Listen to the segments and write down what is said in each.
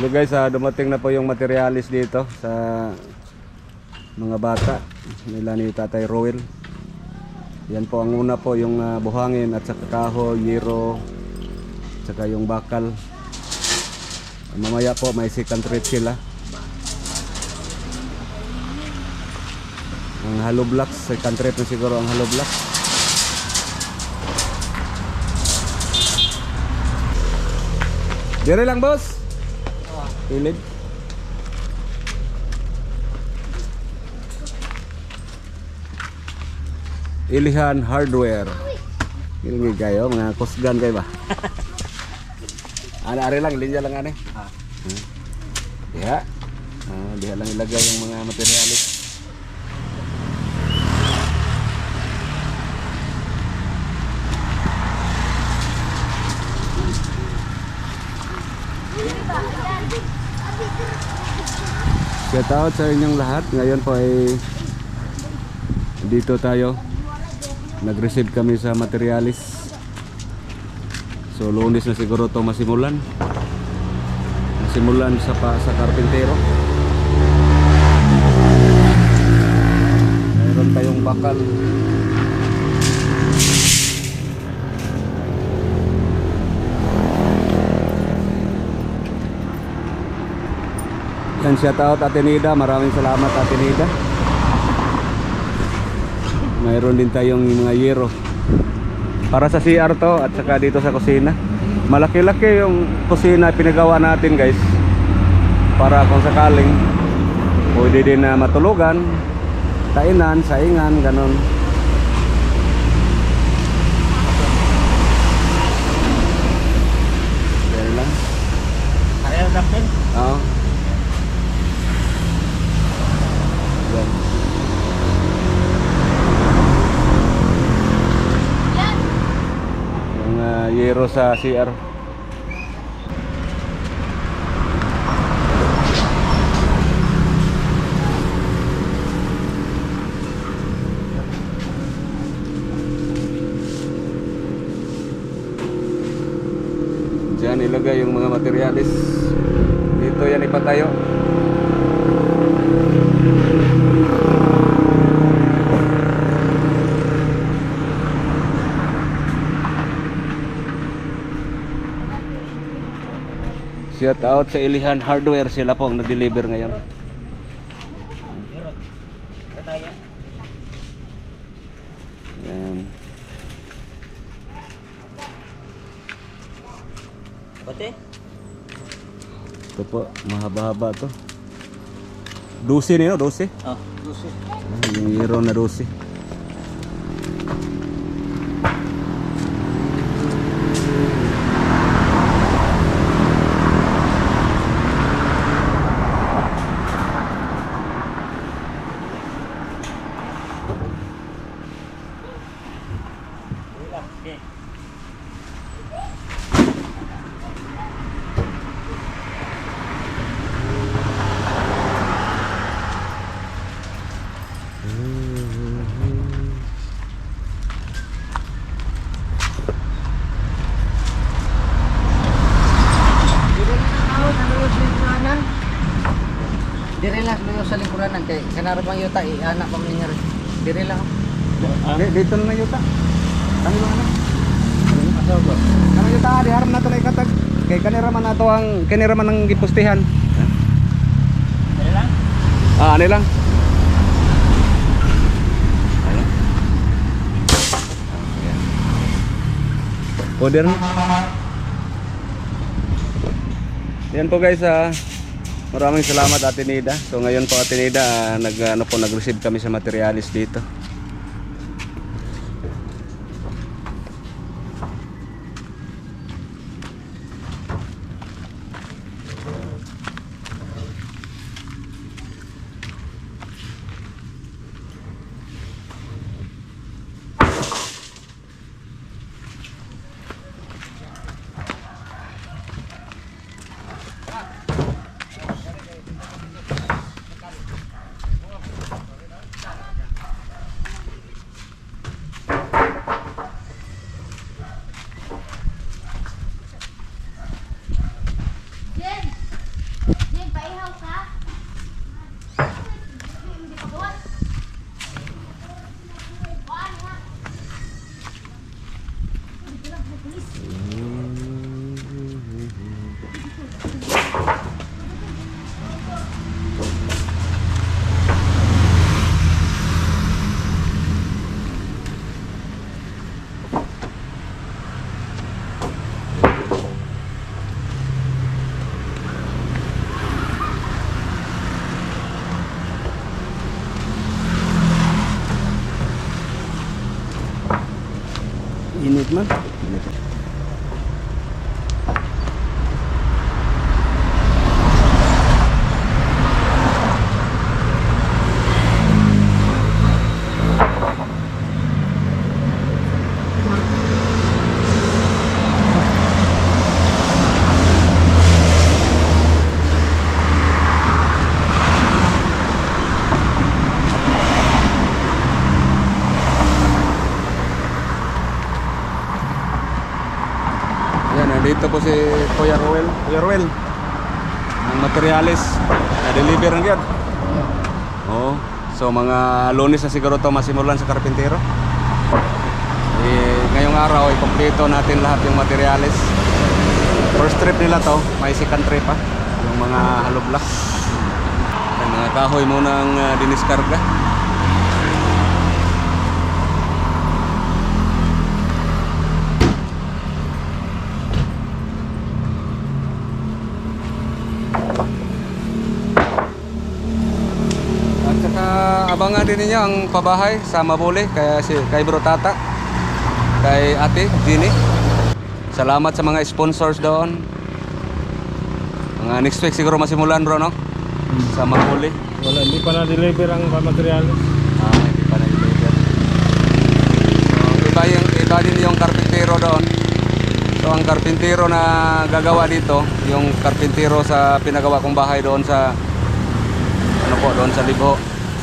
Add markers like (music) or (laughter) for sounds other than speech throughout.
Hello guys, ah, dumating na po yung materialis dito sa mga bata nila ni Tatay Roel. Yan po ang una po yung ah, buhangin at saka kahoy, yero, saka yung bakal. Mamaya po may second trip sila. Ang hollow blocks, second trip na siguro ang hollow blocks. Dire lang boss. Pilid. Ilihan Hardware. Ini kayo mga kusgan kayo ba? (laughs) Ano ari lang linya lang ani. Ah. Ya. Ah, diha lang ilagay yung mga materialis. Shout out sa inyong lahat. Ngayon po ay dito tayo. Nag-receive kami sa materialis. So lunes na siguro to masimulan. Masimulan sa pa sa karpintero. Mayroon tayong bakal. Yan shout out Ate Nida. Maraming salamat Ate Nida. Mayroon din tayong mga yero. Para sa CR to at saka dito sa kusina. Malaki-laki yung kusina pinagawa natin guys. Para kung sakaling pwede din na matulugan, kainan, saingan, lang. Ayaw natin. Oo. Yan. Yung uh, yero sa CR. Diyan ilagay yung mga materialis. Dito yan ipatayo. Shout out sa Ilihan Hardware sila po ang nag-deliver ngayon. Kataya. Yan. Bate? Ito po, mahaba-haba to. 12 niyo, 12. Oh, gusto. Ah, Yung hero na 12. Okay. Dire lang luyo sa kanara pang yuta anak pa man rin. Dire lang. Ah, dito na yuta. Kami ba na? Aso ko. Kami yuta, di harap na to na ikatag. Kay kanira man nato ang kanira man ang gipustihan. Dali lang. Ah, ano lang? Ano? Order na. Yan po guys, ah, Maraming salamat Ate Nida. So ngayon po Ate Nida, ah, nag ano po nag-receive kami sa materialis dito. Ah! Materialis, na-deliver ng yan. Oo. So mga lunes na siguro to masimulan sa karpintero. Eh, ngayong araw, ikumpleto natin lahat yung materialis. First trip nila to, may second trip pa. Yung mga hollow blocks. Yan, mga kahoy muna ang uh, diniskarga. At saka din ninyo ang pabahay sa Mabuli kaya si kay Bro Tata, kay Ate Ginny. Salamat sa mga sponsors doon. Mga next week siguro masimulan bro no? Sa Mabuli. Wala, hindi pa na-deliver ang material. Ah, hindi pa na-deliver. So, iba, yung, iba din yung karpintero doon. So, ang karpintero na gagawa dito, yung karpintero sa pinagawa kong bahay doon sa ano po, doon sa Libo.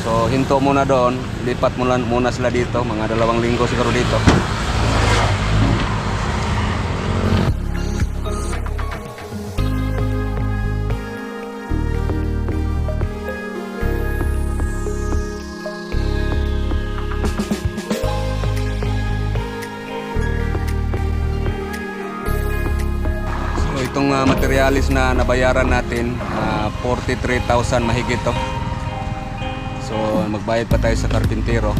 So, hinto muna doon, lipat muna, muna sila dito, mga dalawang linggo siguro dito. Itong uh, materialis na nabayaran natin, ah, 43,000 mahigit to. Magbayad pa tayo sa karpintero.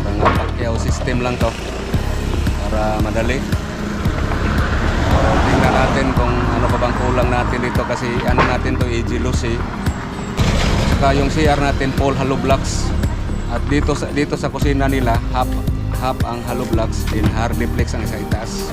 Parang uh, pakyaw system lang to. Para madali. Tingnan natin kung ano pa bang kulang natin dito kasi ano natin to AG Lucy. Saka yung CR natin full hollow blocks. At dito sa dito sa kusina nila half half ang hollow blocks din hard duplex ang isa itaas.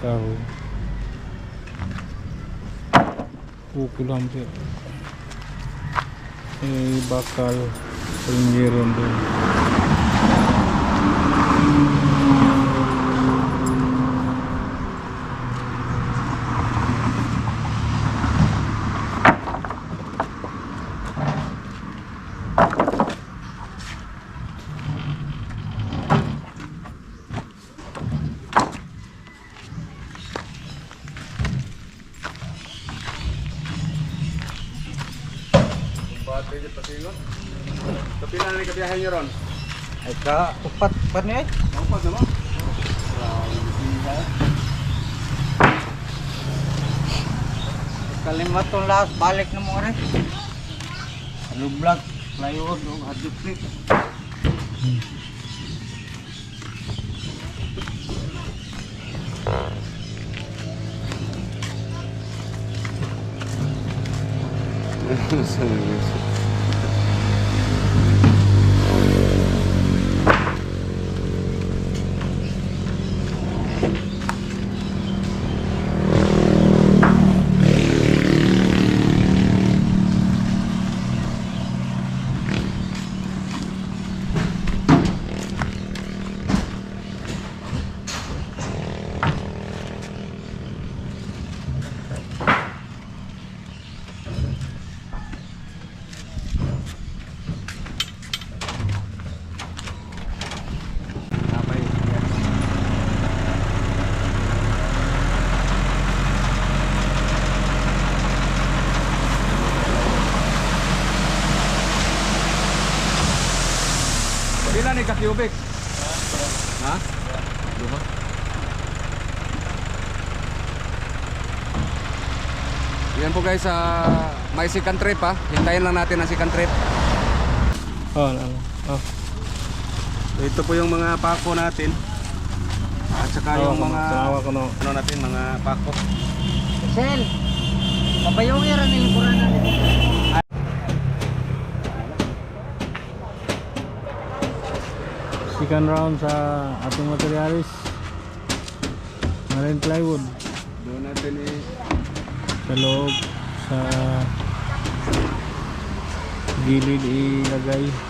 Kahoy. Puko lang siya. Eh, bakal. Pringgiron doon. Pwede pasingot. Kapila na ni kabiyahin nyo ron. Ay ka, upat pa niya eh. Upat naman. Kalimat tong lahat, balik na mo eh. ano, rin. Lublag, plywood, o hadiplik. Thank you. Cubic? Ha? Duha. Yan po guys, ah, may second trip ha. Hintayin lang natin ang second trip. Oh, ano. Oh. So, ito po yung mga pako natin. At saka yung mga Tanawa ko no. ano natin, mga pako. Sel, pabayong ira ng likuran Second round sa ating materialis. Marine plywood. Doon natin i Sa loob. Sa gilid ilagay. Ano,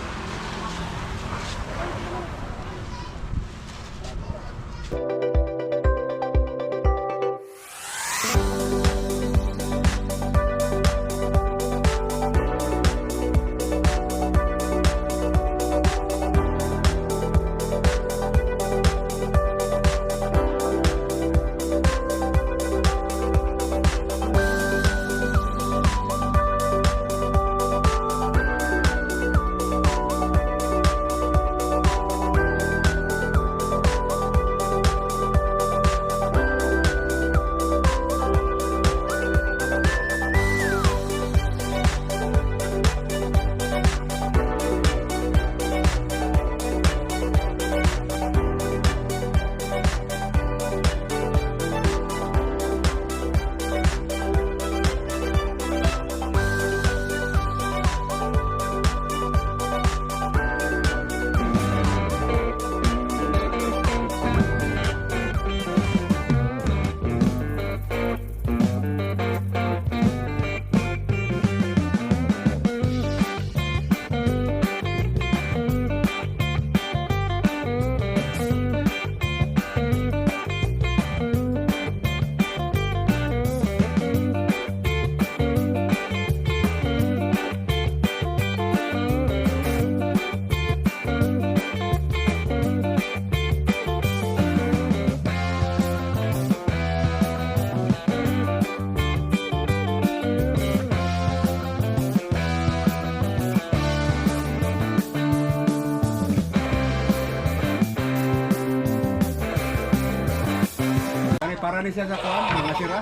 siya sa kuwan, mga sira.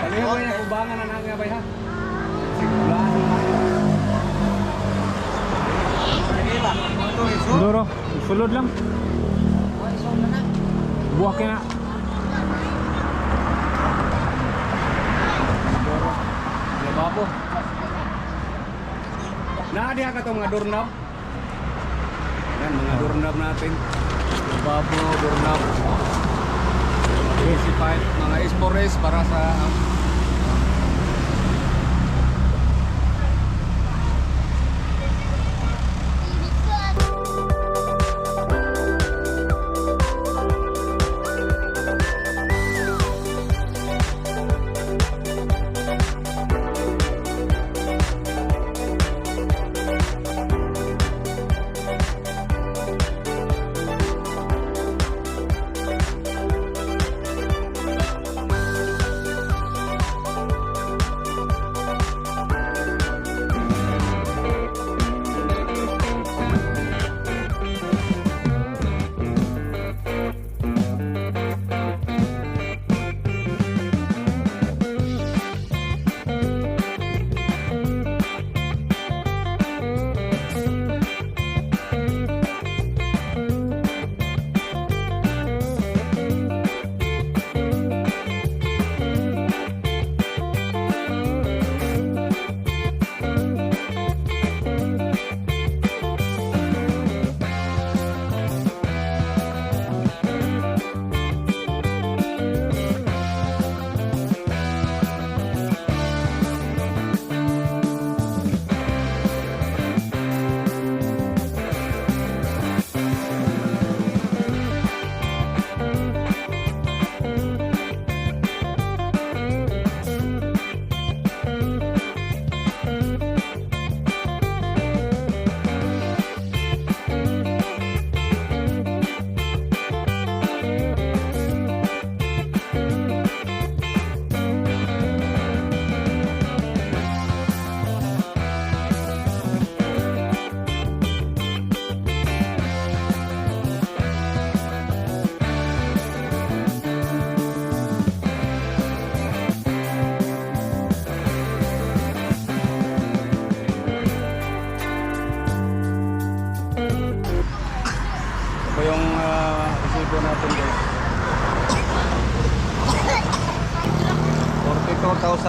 Kaliho ba yung ubangan na nangabay ha? Sigurado na yun. Duro. Sulod lang. Isong na. Buwak na. Lababo. Naadiha ka to mga doorknob. Yan, mga doorknob natin. Lababo, doorknob. AC pipe, mga espores para sa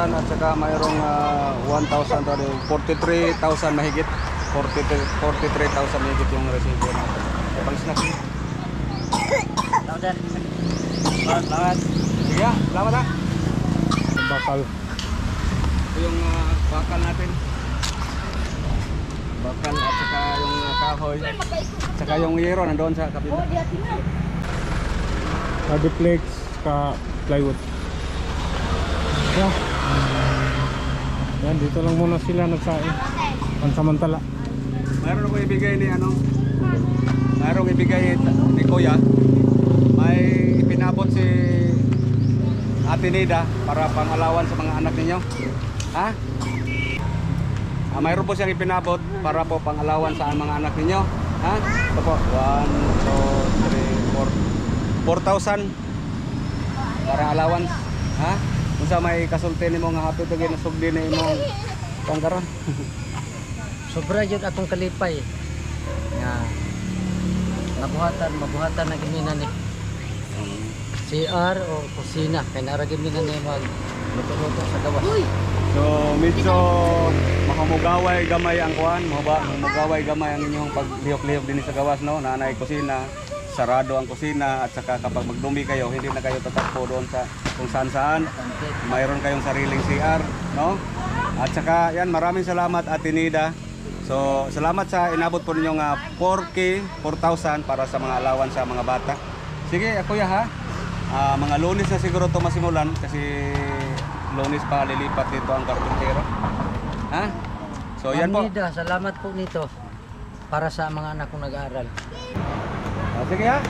42,000 at saka mayroong ah, 1,000 tadi 43,000 mahigit 43 43,000 mahigit yung resibo natin. Eh, pang snack. Tawdan. Salamat. Sige, ah. salamat ha. Bakal. Ito yung ah, bakal natin. Bakal at saka yung ah, kahoy. At saka yung yero nandoon sa kabila. Sa duplex, ka plywood. Yeah. Yan, dito lang muna sila nagsain. Pansamantala. Mayroon ako ibigay ni ano? Mayroong ibigay ni Kuya. May ipinabot si Ate Nida para pang-alawan sa mga anak ninyo. Ha? Ah, mayroon po siyang ipinabot para po pang-alawan sa mga anak ninyo. Ha? Ito po. 1, 2, 3, 4. 4,000 para allowance. Ha? Kung sa may kasulti ni mo nga hapit ito ginasugdi na imong pangkaron. Sobra yun akong kalipay. Nga. Nabuhatan, mabuhatan na gimina ni CR o kusina. Kaya nara gimina ni mag luto-luto sa gawas. So medyo makamugaway gamay ang kuan, mahaba mugaway gamay ang inyong paglihok-lihok din sa gawas no, nanay kusina, sarado ang kusina at saka kapag magdumi kayo, hindi na kayo tatakbo doon sa kung saan saan. Mayroon kayong sariling CR, no? At saka yan, maraming salamat Ate Nida. So, salamat sa inabot po ninyong ah, 4K, 4,000 para sa mga alawan sa mga bata. Sige, ah, kuya ha. Ah, mga lunes na siguro to masimulan kasi lunes pa lilipat dito ang karpintero. Ha? So, yan po. Amida, salamat po nito para sa mga anak kong nag-aaral. Sige ha.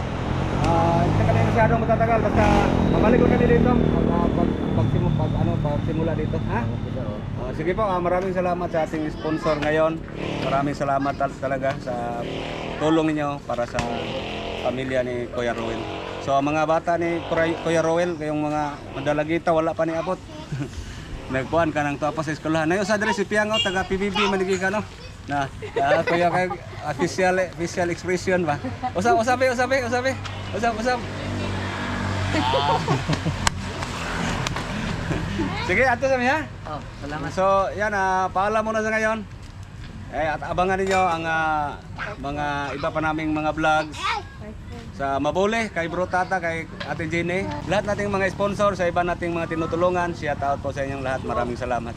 Ah, hindi ka na masyadong matatagal basta babalik ko kami dito pag, ah, pag, pag, simu- pag, ano, dito. Ha? Ah, sige po, ah, maraming salamat sa ating sponsor ngayon. Maraming salamat tal- talaga sa tulong ninyo para sa pamilya ni Kuya Roel. So ang mga bata ni Kuya- Roel, kayong mga madalagita, wala pa ni abot. (laughs) Nagkuhan ka ng pa sa eskwelahan. Ngayon sa diri si Piango, taga PBB manigi ka no. Na, ah, kuya kay official official expression ba. Usap usabi usabi usabi. Usap usap. Ah. Sige, ato sa ha. Oh, salamat. So, yan, ah, paalam muna sa ngayon. Eh, at abangan ninyo ang ah, mga iba pa naming mga vlogs sa Mabule, kay Bro Tata, kay Ate Jenny. Lahat nating mga sponsor sa iba nating mga tinutulungan. Shout out po sa inyong lahat. Maraming salamat.